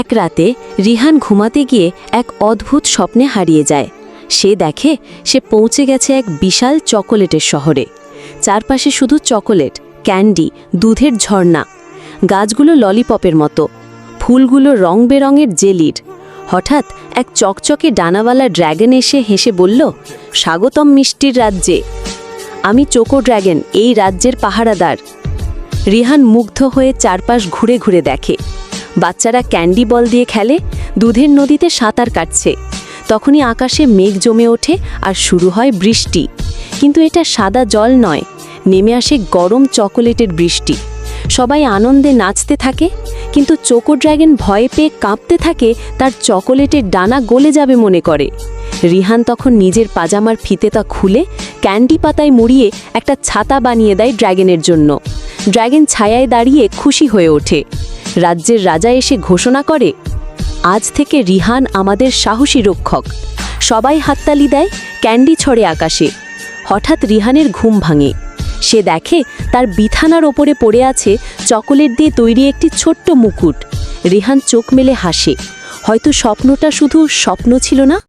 এক রাতে রিহান ঘুমাতে গিয়ে এক অদ্ভুত স্বপ্নে হারিয়ে যায়। সে দেখে সে পৌঁছে গেছে এক বিশাল চকোলেটের শহরে। চারপাশে শুধু চকোলেট, ক্যান্ডি, দুধের ঝর্ণা, গাছগুলো ললিপপের মতো, ফুলগুলো রং বেরঙের জেলির। হঠাৎ এক চকচকে ডানাওয়ালা ড্র্যাগন এসে হেসে বলল, স্বাগতম মিষ্টির রাজ্যে। আমি চোকো ড্র্যাগন এই রাজ্যের পাহারাদার। রিহান মুগ্ধ হয়ে চারপাশ ঘুরে ঘুরে দেখে। বাচ্চারা ক্যান্ডি বল দিয়ে খেলে, দুধের নদীতে সাঁতার কাটছে। তখনই আকাশে মেঘ জমে ওঠে আর শুরু হয় বৃষ্টি। কিন্তু এটা সাদা জল নয়, নেমে আসে গরম চকোলেটের বৃষ্টি। সবাই আনন্দে নাচতে থাকে, কিন্তু চোকো ড্র্যাগন ভয়ে পেয়ে কাঁপতে থাকে, তার চকোলেটের ডানা গলে যাবে মনে করে। রিহান তখন নিজের পাজামার ফিতেটা খুলে ক্যান্ডি পাতায় মুড়িয়ে একটা ছাতা বানিয়ে দেয় ড্র্যাগনের জন্য। ড্র্যাগন ছায়ায় দাঁড়িয়ে খুশি হয়ে ওঠে। রাজ্যের রাজা এসে ঘোষণা করে, আজ থেকে রিহান আমাদের সাহসী রক্ষক। সবাই হাততালি দেয়, ক্যান্ডি ছড়ে আকাশে। হঠাৎ রিহানের ঘুম ভাঙে। সে দেখে তার বিছানার ওপরে পড়ে আছে চকোলেট দিয়ে তৈরি একটি ছোট্ট মুকুট। রিহান চোখ মেলে হাসে। হয়তো স্বপ্নটা শুধু স্বপ্ন ছিল না?